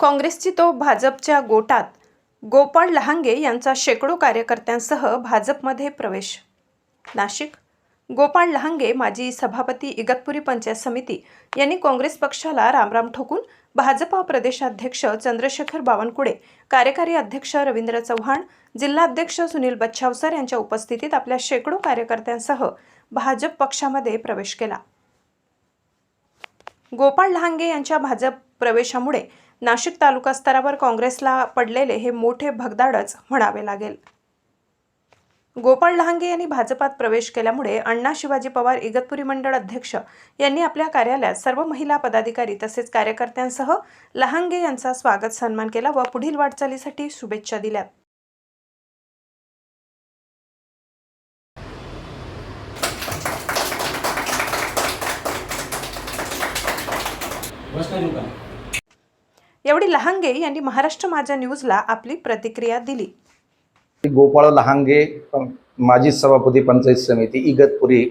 काँग्रेसची तो भाजपच्या गोटात गोपाळ लहांगे यांचा शेकडो कार्यकर्त्यांसह भाजपमध्ये प्रवेश. नाशिक गोपाळ लहांगे माजी सभापती इगतपुरी पंचायत समिती यांनी काँग्रेस पक्षाला रामराम ठोकून भाजपा प्रदेशाध्यक्ष चंद्रशेखर बावनकुळे कार्यकारी अध्यक्ष रवींद्र चव्हाण जिल्हाध्यक्ष सुनील बच्छावसर यांच्या उपस्थितीत आपल्या शेकडो कार्यकर्त्यांसह भाजप पक्षामध्ये प्रवेश केला. गोपाळ लहांगे यांच्या भाजप प्रवेशामुळे नाशिक तालुका स्तरावर काँग्रेसला पडलेले हे मोठे भगदाडच म्हणावे लागेल. गोपाळ लहांगे यांनी भाजपात प्रवेश केल्यामुळे अण्णा शिवाजी पवार इगतपुरी मंडळ अध्यक्ष यांनी आपल्या कार्यालयात सर्व महिला पदाधिकारी तसेच कार्यकर्त्यांसह लहांगे यांचा स्वागत सन्मान केला व पुढील वाटचालीसाठी शुभेच्छा दिल्या. एवढी लहांगे यांनी महाराष्ट्र माझ्या न्यूजला आपली प्रतिक्रिया दिली. गोपाळ लहांगे माजी सभापती पंचायत समिती इगतपुरी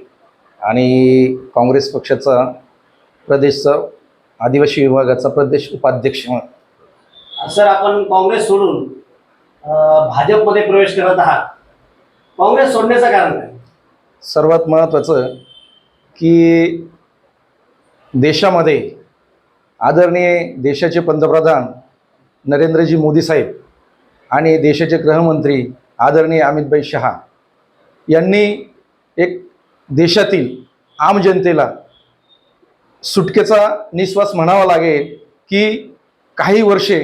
आणि काँग्रेस पक्षाचा प्रदेशचा आदिवासी विभागाचा प्रदेश उपाध्यक्ष म्हणून. सर आपण काँग्रेस सोडून भाजपमध्ये प्रवेश करत आहात. काँग्रेस सोडण्याचं कारण काय? सर्वात महत्त्वाचं की देशामध्ये आदरणीय देशाचे पंतप्रधान नरेंद्रजी मोदी साहेब आणि देशाचे गृहमंत्री आदरणीय अमितभाई शहा यांनी एक देशातील आम जनतेला सुटकेचा निश्वास म्हणावा लागेल की काही वर्षे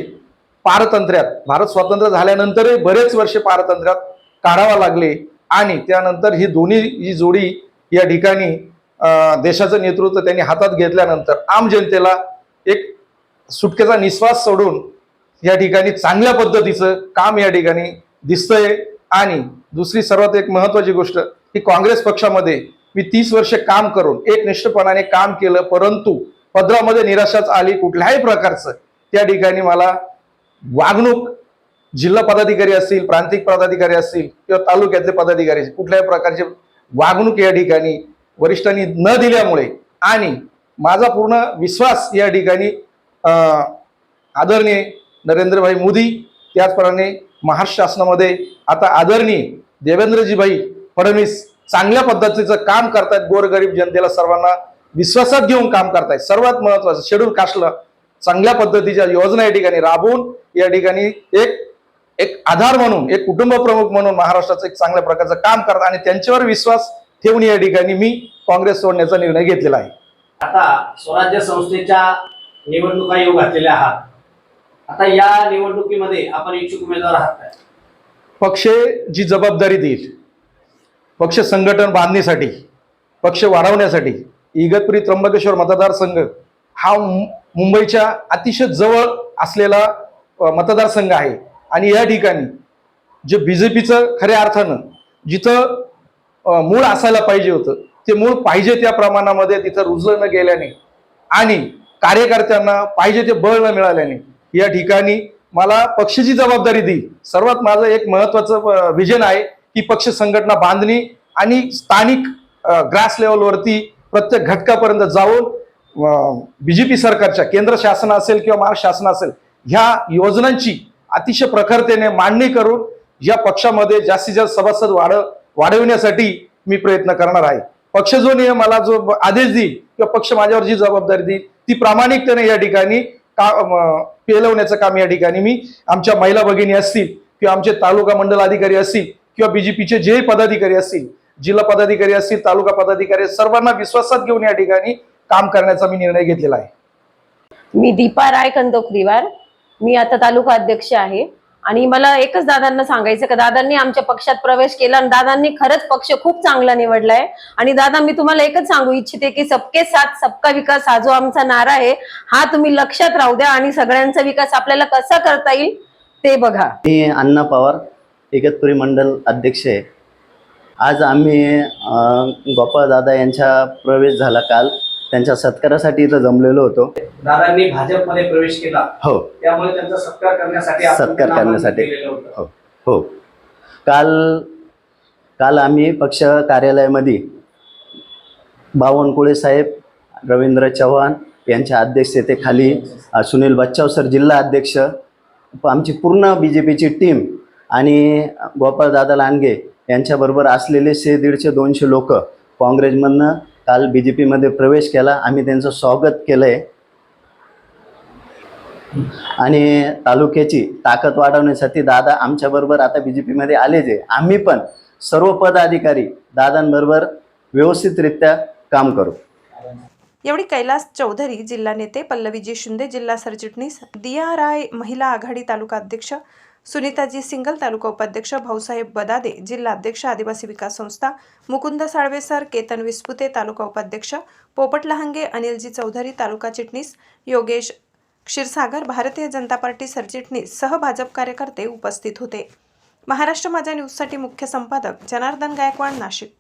पारतंत्र्यात भारत स्वातंत्र्य झाल्यानंतरही बरेच वर्षे पारतंत्र्यात काढावा लागले आणि त्यानंतर ही दोन्ही ही जोडी या ठिकाणी देशाचं नेतृत्व त्यांनी हातात घेतल्यानंतर आम जनतेला एक सुटकेचा निश्वास सोडून या ठिकाणी चांगल्या पद्धतीचं काम या ठिकाणी दिसतंय. आणि दुसरी सर्वात एक महत्वाची गोष्ट की काँग्रेस पक्षामध्ये मी तीस वर्ष काम करून एक निष्ठपणाने काम केलं परंतु पदरामध्ये निराशाच आली कुठल्याही प्रकारचं. त्या ठिकाणी मला वागणूक जिल्हा पदाधिकारी असतील प्रांतिक पदाधिकारी असतील किंवा तालुक्यातले पदाधिकारी कुठल्याही प्रकारचे वागणूक या ठिकाणी वरिष्ठांनी न दिल्यामुळे आणि माझा पूर्ण विश्वास या ठिकाणी आदरणीय नरेंद्रभाई मोदी त्याचप्रमाणे महाराष्ट्र शासनामध्ये आता आदरणीय देवेंद्रजीभाई फडणवीस चांगल्या पद्धतीचं काम करतायत गोरगरीब जनतेला सर्वांना विश्वासात घेऊन काम करतायत. सर्वात महत्वाचं शेड्यूल कास्टला चांगल्या पद्धतीच्या योजना या ठिकाणी राबवून या ठिकाणी एक एक आधार म्हणून एक कुटुंब प्रमुख म्हणून महाराष्ट्राचं एक चांगल्या प्रकारचं काम करतात आणि त्यांच्यावर विश्वास ठेवून या ठिकाणी मी काँग्रेस सोडण्याचा निर्णय घेतलेला आहे. आता स्वराज्य संस्थेच्या निवडणुका येऊ घातलेल्या आहात. आता या निवडणुकीमध्ये आपण इच्छुक उमेदवार आहात काय? पक्ष जी जबाबदारी देईल पक्ष संघटन बांधणीसाठी पक्ष वाढवण्यासाठी इगतपुरी त्र्यंबकेश्वर मतदारसंघ हा मु- मुंबईच्या अतिशय जवळ असलेला मतदारसंघ आहे. आणि या ठिकाणी जे बी जे पीचं खऱ्या अर्थानं जिथं मूळ असायला पाहिजे होतं ते मूळ पाहिजे त्या प्रमाणामध्ये तिथं रुजलं न गेल्याने आणि कार्यकर्त्यांना पाहिजे ते बळ न मिळाल्याने या ठिकाणी मला पक्षाची जबाबदारी दी. सर्वात माझं एक महत्वाचं विजन आहे की पक्ष संघटना बांधणी आणि स्थानिक ग्रास लेवलवरती प्रत्येक घटकापर्यंत जाऊन बीजेपी सरकारच्या केंद्र शासन असेल किंवा महाराष्ट्र शासन असेल ह्या योजनांची अतिशय प्रखरतेने मांडणी करून या पक्षामध्ये जास्तीत जास्त सभासद वाढ वाढविण्यासाठी मी प्रयत्न करणार आहे. पक्ष जो नियम मला जो आदेश देईल किंवा पक्ष माझ्यावर जी जबाबदारी देईल ती प्रामाणिकतेने या ठिकाणी का पेलवण्याचं काम या ठिकाणी मी आमच्या महिला भगिनी असतील किंवा आमचे तालुका मंडल अधिकारी असतील किंवा बीजेपीचे जे पदाधिकारी असतील जिल्हा पदाधिकारी असतील तालुका पदाधिकारी सर्वांना विश्वासात घेऊन या ठिकाणी काम करण्याचा मी निर्णय घेतलेला आहे. मी दीपा राय कंदोकरीवार. मी आता तालुका अध्यक्ष आहे. आणि मला एकच दादांना सांगायचं का दादांनी आमच्या पक्षात प्रवेश केला आणि दादांनी खरंच पक्ष खूप चांगला निवडलाय. आणि दादा मी तुम्हाला एकच सांगू इच्छिते की सबके साथ सबका विकास हा जो आमचा नारा आहे हा तुम्ही लक्षात राहू द्या आणि सगळ्यांचा विकास आपल्याला कसा करता येईल ते बघा. मी अण्णा पवार इगतपुरी मंडल अध्यक्ष आहे. आज आम्ही गोपाळ दादा यांचा प्रवेश झाला काल. त्यांच्या सत्कारासाठी इथं जमलेलो होतो. दादांनी भाजपमध्ये प्रवेश केला. हो. त्यामुळे त्यांचा सत्कार करण्यासाठी आपण सत्कार त्यांना करण्यासाठी. होतं. हो. हो. काल काल आम्ही पक्ष कार्यालयामध्ये बावनकुळे साहेब रवींद्र चव्हाण यांच्या अध्यक्षतेखाली अ, सुनील बच्चाव सर जिल्हा अध्यक्ष प- आमची पूर्ण बी जे पीची टीम आणि गोपाळदादा लांडगे यांच्याबरोबर असलेले शे दीडशे दोनशे लोक काँग्रेसमधनं काल बी जे पीमध्ये प्रवेश केला. आम्ही त्यांचं स्वागत केलं आहे आणि तालुक्याची ताकद वाढवण्यासाठी दादा आमच्याबरोबर आता बी जे पीमध्ये आलेच आहे आम्ही पण सर्व पदाधिकारी दादांबरोबर व्यवस्थितरित्या काम करू. यावेळी कैलास चौधरी जिल्हा नेते पल्लवीजी शिंदे जिल्हा सरचिटणीस दिया राय महिला आघाडी तालुका अध्यक्ष सुनीताजी सिंगल तालुका उपाध्यक्ष भाऊसाहेब बदादे जिल्हा अध्यक्ष आदिवासी विकास संस्था मुकुंद साळवे सर केतन विस्पुते तालुका उपाध्यक्ष पोपट लहांगे अनिलजी चौधरी तालुका चिटणीस योगेश क्षीरसागर भारतीय जनता पार्टी सरचिटणीस सह भाजप कार्यकर्ते उपस्थित होते. महाराष्ट्र माझ्या न्यूजसाठी मुख्य संपादक जनार्दन गायकवाड नाशिक.